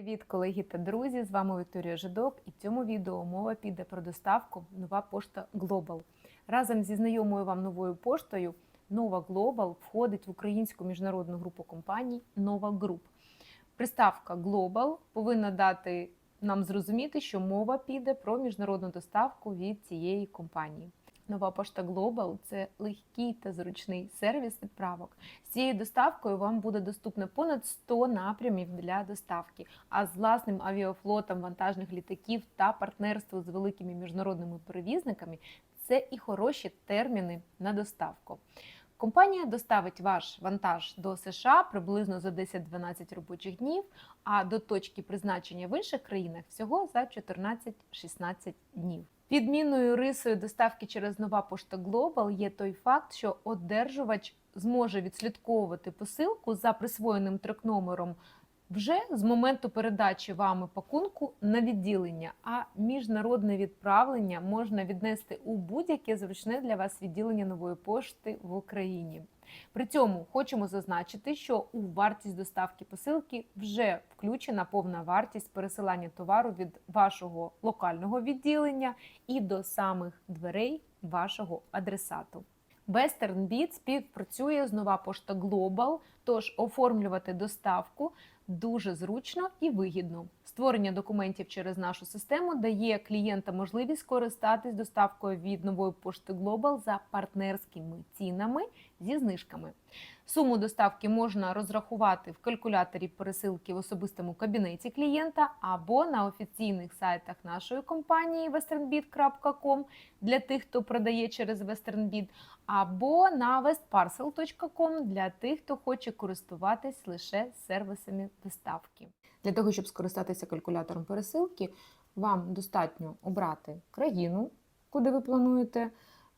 Привіт, колеги та друзі! З вами Вікторія Жидок, і в цьому відео мова піде про доставку Нова пошта Global. Разом зі знайомою вам новою поштою Нова Global входить в українську міжнародну групу компаній Нова Груп. Приставка Global повинна дати нам зрозуміти, що мова піде про міжнародну доставку від цієї компанії. Нова пошта Global – це легкий та зручний сервіс відправок. З цією доставкою вам буде доступно понад 100 напрямів для доставки. А з власним авіафлотом вантажних літаків та партнерство з великими міжнародними перевізниками це і хороші терміни на доставку. Компанія доставить ваш вантаж до США приблизно за 10-12 робочих днів, а до точки призначення в інших країнах всього за 14-16 днів. Відмінною рисою доставки через нова пошта Global є той факт, що одержувач зможе відслідковувати посилку за присвоєним трек-номером вже з моменту передачі вами пакунку на відділення, а міжнародне відправлення можна віднести у будь-яке зручне для вас відділення нової пошти в Україні. При цьому хочемо зазначити, що у вартість доставки посилки вже включена повна вартість пересилання товару від вашого локального відділення і до самих дверей вашого адресату. Western Bit співпрацює з нова пошта Global, тож оформлювати доставку дуже зручно і вигідно. Створення документів через нашу систему дає клієнтам можливість скористатись доставкою від нової пошти Global за партнерськими цінами зі знижками. Суму доставки можна розрахувати в калькуляторі пересилки в особистому кабінеті клієнта або на офіційних сайтах нашої компанії westernbit.com для тих, хто продає через WesternBit, або на westparcel.com для тих, хто хоче користуватись лише сервісами доставки. Для того, щоб скористатися калькулятором пересилки, вам достатньо обрати країну, куди ви плануєте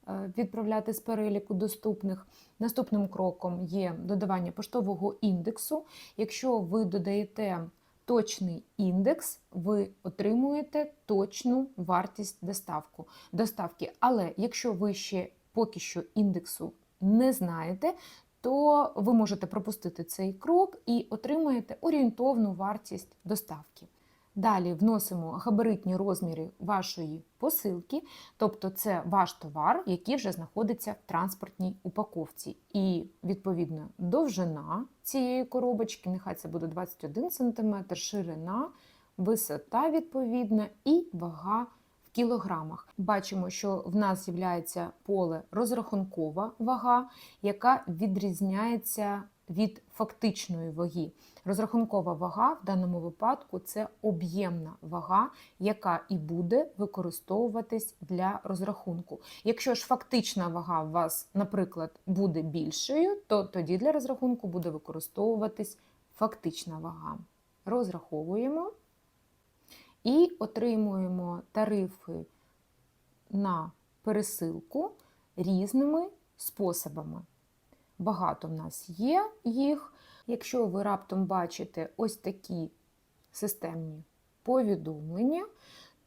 е, відправляти з переліку доступних. Наступним кроком є додавання поштового індексу. Якщо ви додаєте точний індекс, ви отримуєте точну вартість доставку, доставки. Але якщо ви ще поки що індексу не знаєте, то ви можете пропустити цей крок і отримаєте орієнтовну вартість доставки. Далі вносимо габаритні розміри вашої посилки, тобто це ваш товар, який вже знаходиться в транспортній упаковці. І, відповідно, довжина цієї коробочки, нехай це буде 21 см, ширина, висота відповідна і вага кілограмах. Бачимо, що в нас з'являється поле розрахункова вага, яка відрізняється від фактичної ваги. Розрахункова вага в даному випадку це об'ємна вага, яка і буде використовуватись для розрахунку. Якщо ж фактична вага у вас, наприклад, буде більшою, то тоді для розрахунку буде використовуватись фактична вага. Розраховуємо і отримуємо тарифи на пересилку різними способами. Багато в нас є їх. Якщо ви раптом бачите ось такі системні повідомлення,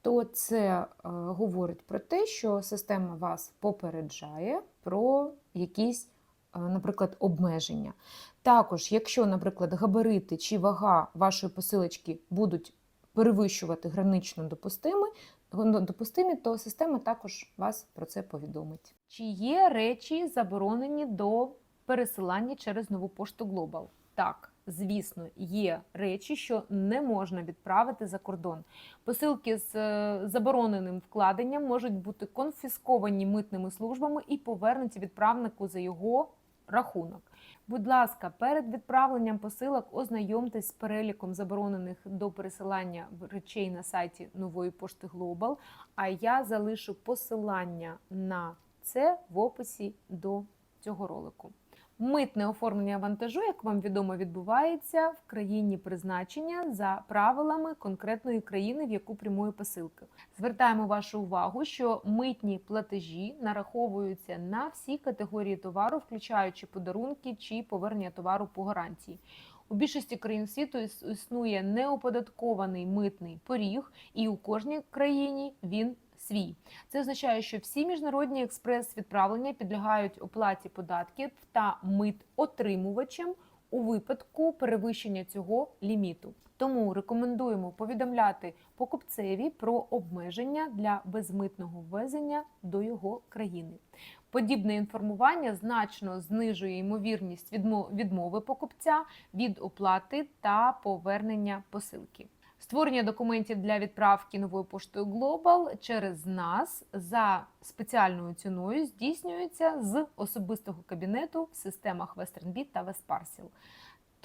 то це е, говорить про те, що система вас попереджає про якісь, е, наприклад, обмеження. Також, якщо, наприклад, габарити чи вага вашої посилочки будуть перевищувати гранично допустими, допустимі, то система також вас про це повідомить. Чи є речі заборонені до пересилання через нову пошту Global? Так, звісно, є речі, що не можна відправити за кордон. Посилки з е, забороненим вкладенням можуть бути конфісковані митними службами і повернуті відправнику за його рахунок. Будь ласка, перед відправленням посилок ознайомтесь з переліком заборонених до пересилання речей на сайті нової пошти Global, а я залишу посилання на це в описі до цього ролику. Митне оформлення вантажу, як вам відомо, відбувається в країні призначення за правилами конкретної країни, в яку прямує посилка. Звертаємо вашу увагу, що митні платежі нараховуються на всі категорії товару, включаючи подарунки чи повернення товару по гарантії. У більшості країн світу існує неоподаткований митний поріг, і у кожній країні він свій. Це означає, що всі міжнародні експрес-відправлення підлягають оплаті податків та мит отримувачем у випадку перевищення цього ліміту. Тому рекомендуємо повідомляти покупцеві про обмеження для безмитного ввезення до його країни. Подібне інформування значно знижує ймовірність відмо- відмови покупця від оплати та повернення посилки. Створення документів для відправки новою поштою Global через нас за спеціальною ціною здійснюється з особистого кабінету в системах WesternBit та WestParcel.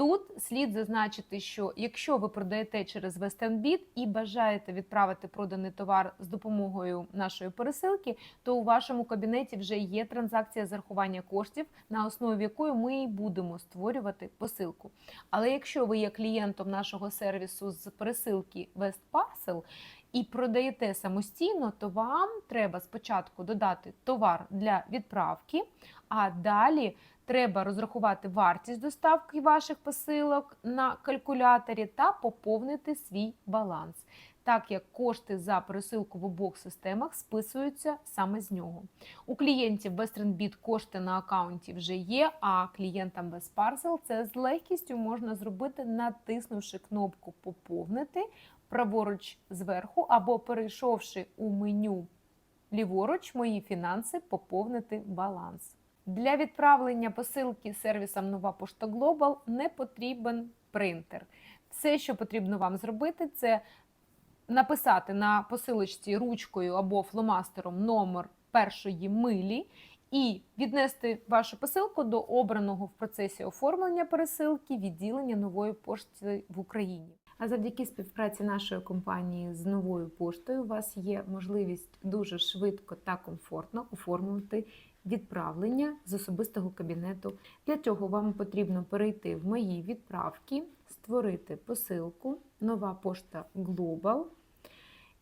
Тут слід зазначити, що якщо ви продаєте через WesternBit і бажаєте відправити проданий товар з допомогою нашої пересилки, то у вашому кабінеті вже є транзакція зарахування коштів, на основі якої ми і будемо створювати посилку. Але якщо ви є клієнтом нашого сервісу з пересилки WestParcel і продаєте самостійно, то вам треба спочатку додати товар для відправки, а далі треба розрахувати вартість доставки ваших посилок на калькуляторі та поповнити свій баланс, так як кошти за пересилку в обох системах списуються саме з нього. У клієнтів WesternBit кошти на аккаунті вже є, а клієнтам без Parcel це з легкістю можна зробити, натиснувши кнопку Поповнити праворуч зверху або перейшовши у меню ліворуч Мої фінанси поповнити баланс. Для відправлення посилки сервісом Нова Пошта Global не потрібен принтер. Все, що потрібно вам зробити, це написати на посилочці ручкою або фломастером номер першої милі і віднести вашу посилку до обраного в процесі оформлення пересилки відділення нової пошти в Україні. А завдяки співпраці нашої компанії з новою поштою у вас є можливість дуже швидко та комфортно оформити відправлення з особистого кабінету. Для цього вам потрібно перейти в мої відправки, створити посилку, нова пошта Global.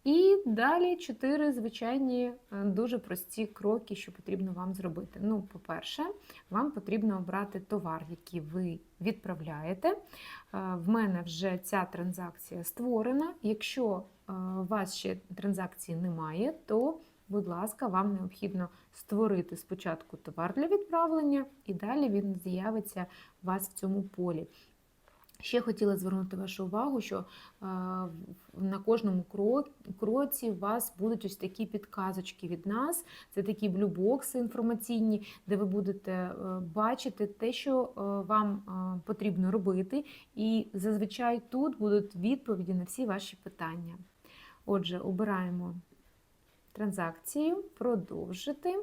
І далі чотири звичайні е, дуже прості кроки, що потрібно вам зробити. Ну, по-перше, вам потрібно обрати товар, який ви відправляєте. Е, В мене вже ця транзакція створена. Якщо е, у вас ще транзакції немає, то, будь ласка, вам необхідно створити спочатку товар для відправлення, і далі він з'явиться у вас в цьому полі. Ще хотіла звернути вашу увагу, що на кожному кроці у вас будуть ось такі підказочки від нас. Це такі блюбокси інформаційні, де ви будете е, бачити те, що е, вам е, потрібно робити. І зазвичай тут будуть відповіді на всі ваші питання. Отже, обираємо транзакцію, продовжити.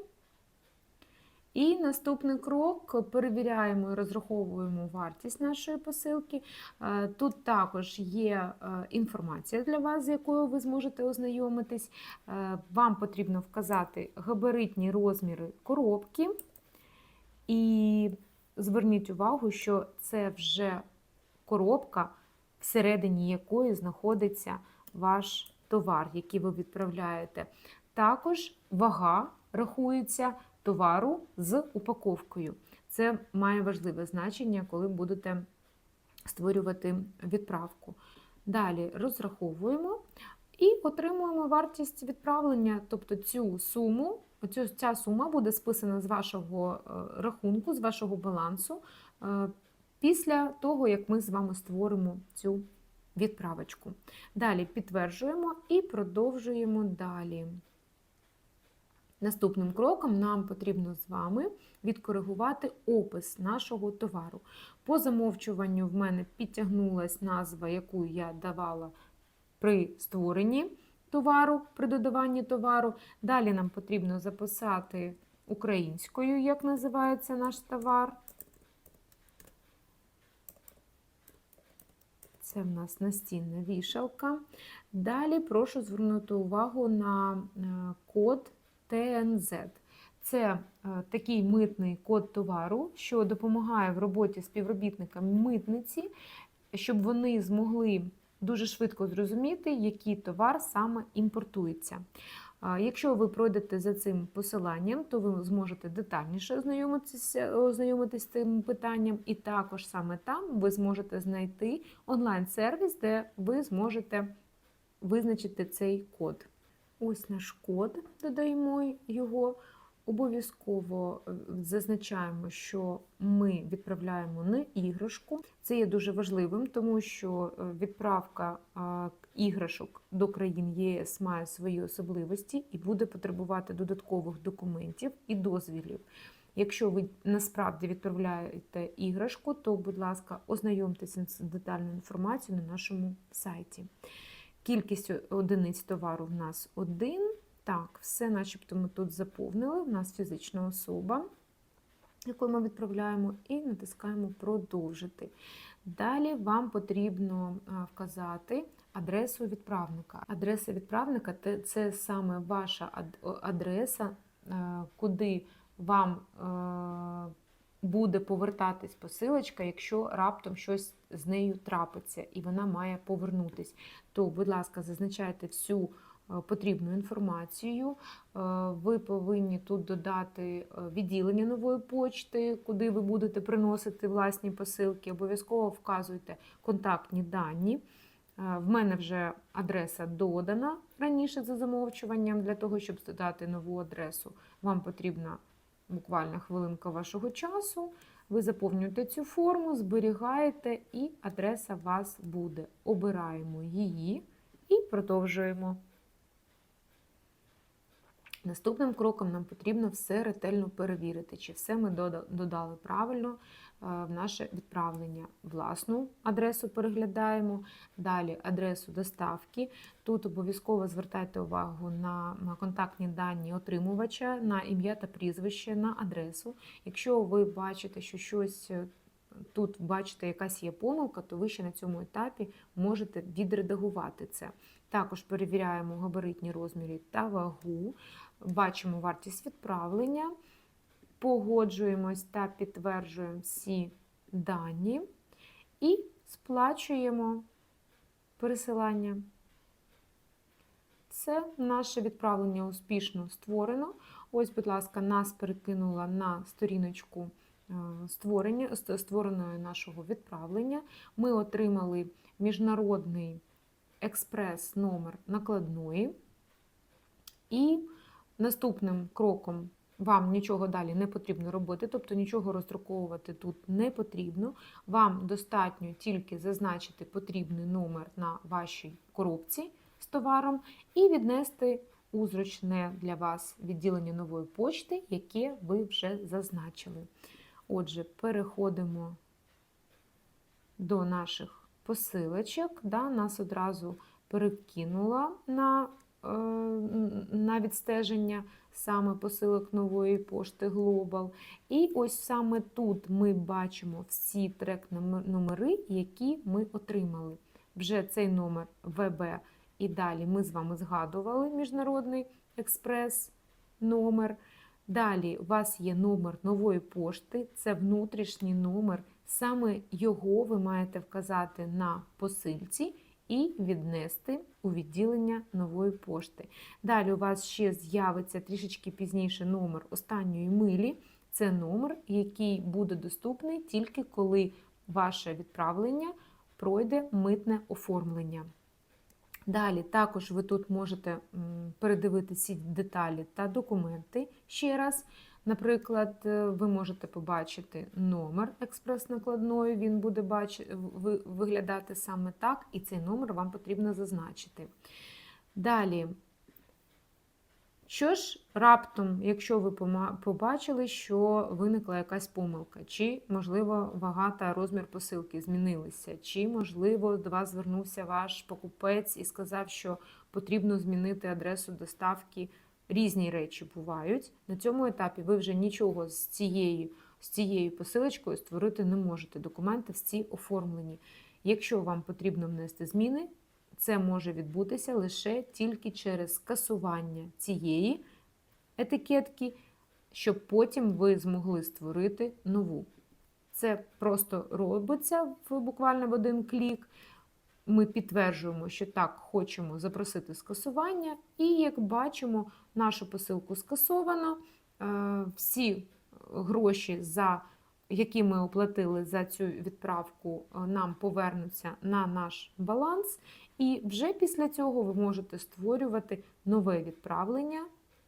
І наступний крок перевіряємо і розраховуємо вартість нашої посилки. Е, Тут також є е, інформація для вас, з якою ви зможете ознайомитись. Е, Вам потрібно вказати габаритні розміри коробки. І зверніть увагу, що це вже коробка, всередині якої знаходиться ваш товар, який ви відправляєте. Також вага рахується товару з упаковкою. Це має важливе значення, коли будете створювати відправку. Далі розраховуємо і отримуємо вартість відправлення, тобто цю суму. Оцю- Ця сума буде списана з вашого е, рахунку, з вашого балансу е, після того, як ми з вами створимо цю відправочку. Далі підтверджуємо і продовжуємо далі. Наступним кроком нам потрібно з вами відкоригувати опис нашого товару. По замовчуванню в мене підтягнулась назва, яку я давала при створенні товару, при додаванні товару. Далі нам потрібно записати українською, як називається наш товар. Це в нас настінна вішалка. Далі прошу звернути увагу на е, код ТНЗ. Це е, такий митний код товару, що допомагає в роботі співробітникам митниці, щоб вони змогли дуже швидко зрозуміти, який товар саме імпортується. Якщо ви пройдете за цим посиланням, то ви зможете детальніше ознайомитися, ознайомитись з цим питанням, і також саме там ви зможете знайти онлайн-сервіс, де ви зможете визначити цей код. Ось наш код, додаємо його Обов'язково е, зазначаємо, що ми відправляємо не іграшку. Це є дуже важливим, тому що е, відправка іграшок до країн ЄС має свої особливості і буде потребувати додаткових документів і дозвілів. Якщо ви насправді відправляєте іграшку, то, будь ласка, ознайомтеся з детальною інформацією на нашому сайті. Кількість одиниць товару в нас один. Так, все начебто ми тут заповнили. У нас фізична особа, яку ми відправляємо, і натискаємо Продовжити. Далі вам потрібно вказати адресу відправника. Адреса відправника це саме ваша адреса, е, куди вам е, буде повертатись посилочка, якщо раптом щось з нею трапиться і вона має повернутись. То, будь ласка, зазначайте всю е, потрібну інформацію. Е, Ви повинні тут додати е, відділення нової почти, куди ви будете приносити власні посилки. Обов'язково вказуйте контактні дані. В мене вже адреса додана раніше за замовчуванням. Для того, щоб додати нову адресу, вам потрібна буквально хвилинка вашого часу. Ви заповнюєте цю форму, зберігаєте, і адреса вас буде. Обираємо її і продовжуємо. Наступним кроком нам потрібно все ретельно перевірити, чи все ми додали правильно в наше відправлення. Власну адресу переглядаємо, далі адресу доставки. Тут обов'язково звертайте увагу на на контактні дані отримувача, на ім'я та прізвище, на адресу. Якщо ви бачите, що щось е, тут бачите, якась є помилка, то ви ще на цьому етапі можете відредагувати це. Також перевіряємо габаритні розміри та вагу, бачимо вартість відправлення, погоджуємось та підтверджуємо всі дані і сплачуємо пересилання. Це наше відправлення успішно створено. Ось, будь ласка, нас перекинула на сторіночку е, створення, створеної нашого відправлення. Ми отримали міжнародний експрес-номер накладної. І наступним кроком вам нічого далі не потрібно робити, тобто нічого роздруковувати тут не потрібно. Вам достатньо тільки зазначити потрібний номер на вашій коробці з товаром і віднести у зручне для вас відділення нової почти, яке ви вже зазначили. Отже, переходимо до наших посилочок. Да, Нас одразу перекинула на, е, на відстеження саме посилок нової пошти Global. І ось саме тут ми бачимо всі трек-номери, які ми отримали. Вже цей номер ВБ і далі ми з вами згадували міжнародний експрес номер. Далі у вас є номер нової пошти, це внутрішній номер. Саме його ви маєте вказати на посильці і віднести у відділення нової пошти. Далі у вас ще з'явиться трішечки пізніше номер останньої милі. Це номер, який буде доступний тільки коли ваше відправлення пройде митне оформлення. Далі також ви тут можете передивити всі деталі та документи ще раз. Наприклад, е, ви можете побачити номер експрес-накладної, він буде виглядати саме так, і цей номер вам потрібно зазначити. Далі, що ж раптом, якщо ви побачили, що виникла якась помилка, чи, можливо, вага та розмір посилки змінилися, чи, можливо, до вас звернувся ваш покупець і сказав, що потрібно змінити адресу доставки. Різні речі бувають. На цьому етапі ви вже нічого з цією, з цією посилочкою створити не можете. Документи всі оформлені. Якщо вам потрібно внести зміни, це може відбутися лише тільки через скасування цієї етикетки, щоб потім ви змогли створити нову. Це просто робиться в буквально в один клік. Ми підтверджуємо, що так хочемо запросити скасування, і як бачимо, нашу посилку скасовано. Е, Всі гроші, за які ми оплатили за цю відправку, е, нам повернуться на наш баланс. І вже після цього ви можете створювати нове відправлення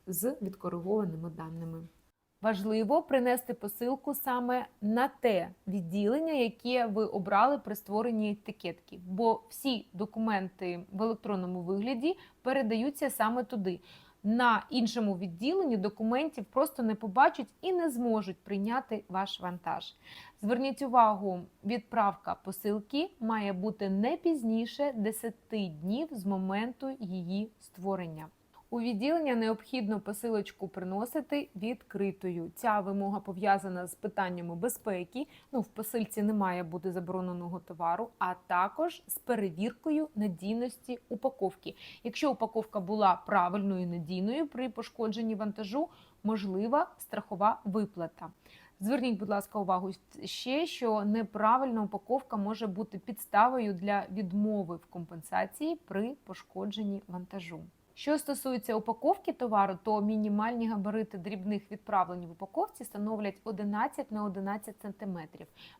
з відкоригованими даними. Важливо принести посилку саме на те відділення, яке ви обрали при створенні етикетки, бо всі документи в електронному вигляді передаються саме туди. На іншому відділенні документів просто не побачать і не зможуть прийняти ваш вантаж. Зверніть увагу, відправка посилки має бути не пізніше 10 днів з моменту її створення. У відділення необхідно посилочку приносити відкритою. Ця вимога пов'язана з питаннями безпеки. Ну, в посильці не має бути забороненого товару, а також з перевіркою надійності упаковки. Якщо упаковка була правильною і надійною при пошкодженні вантажу, можлива страхова виплата. Зверніть, будь ласка, увагу ще, що неправильна упаковка може бути підставою для відмови в компенсації при пошкодженні вантажу. Що стосується упаковки товару, то мінімальні габарити дрібних відправлень в упаковці становлять 11 на 11 см.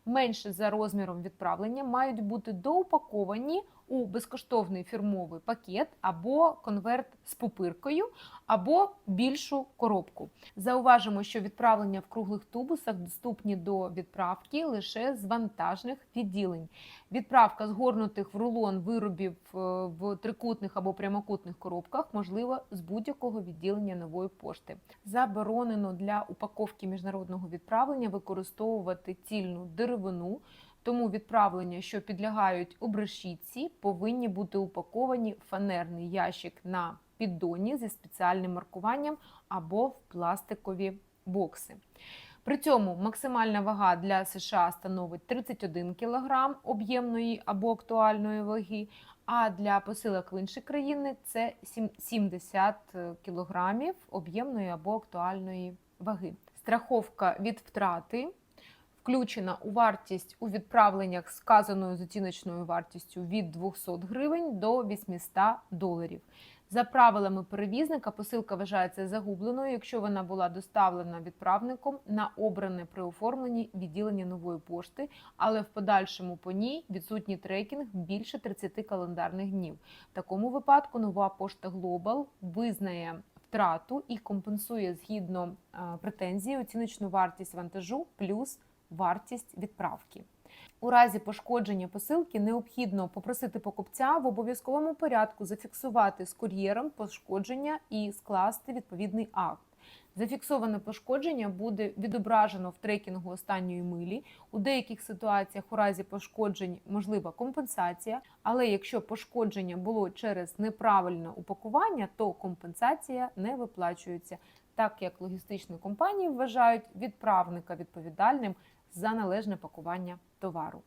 Менше за розміром відправлення мають бути доупаковані у безкоштовний фірмовий пакет або конверт з пупиркою, або більшу коробку. Зауважимо, що відправлення в круглих тубусах доступні до відправки лише з вантажних відділень. Відправка згорнутих в рулон виробів е, в трикутних або прямокутних коробках можлива з будь-якого відділення нової пошти. Заборонено для упаковки міжнародного відправлення використовувати цільну деревину. Тому відправлення, що підлягають обрешітці, повинні бути упаковані в фанерний ящик на піддоні зі спеціальним маркуванням або в пластикові бокси. При цьому максимальна вага для США становить 31 кг об'ємної або актуальної ваги, а для посилок в інші країни це 70 кг об'ємної або актуальної ваги. Страховка від втрати включена у вартість у відправленнях з вказаною з оціночною вартістю від 200 гривень до 800 доларів. За правилами перевізника, посилка вважається загубленою, якщо вона була доставлена відправником на обране при оформленні відділення нової пошти, але в подальшому по ній відсутній трекінг більше 30 календарних днів. В такому випадку нова пошта Global визнає втрату і компенсує згідно претензії оціночну вартість вантажу плюс вартість відправки. У разі пошкодження посилки необхідно попросити покупця в обов'язковому порядку зафіксувати з кур'єром пошкодження і скласти відповідний акт. Зафіксоване пошкодження буде відображено в трекінгу останньої милі. У деяких ситуаціях у разі пошкоджень можлива компенсація, але якщо пошкодження було через неправильне упакування, то компенсація не виплачується, так як логістичні компанії вважають відправника відповідальним за належне пакування товару.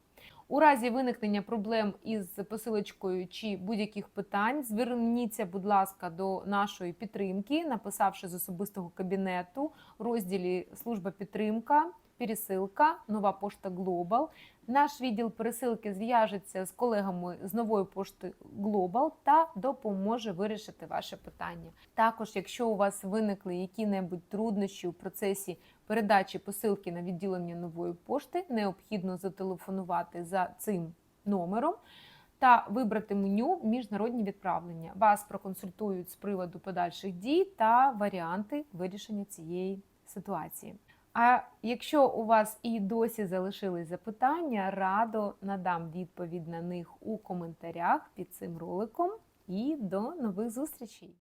У разі виникнення проблем із посилочкою чи будь-яких питань, зверніться, будь ласка, до нашої підтримки, написавши з особистого кабінету в розділі Служба підтримка, пересилка, нова пошта Global. Наш відділ пересилки зв'яжеться з колегами з нової пошти Global та допоможе вирішити ваше питання. Також, якщо у вас виникли які-небудь труднощі у процесі передачі посилки на відділення нової пошти, необхідно зателефонувати за цим номером. Та вибрати меню міжнародні відправлення. Вас проконсультують з приводу подальших дій та варіанти вирішення цієї ситуації. А якщо у вас і досі залишились запитання, радо надам відповідь на них у коментарях під цим роликом. І до нових зустрічей!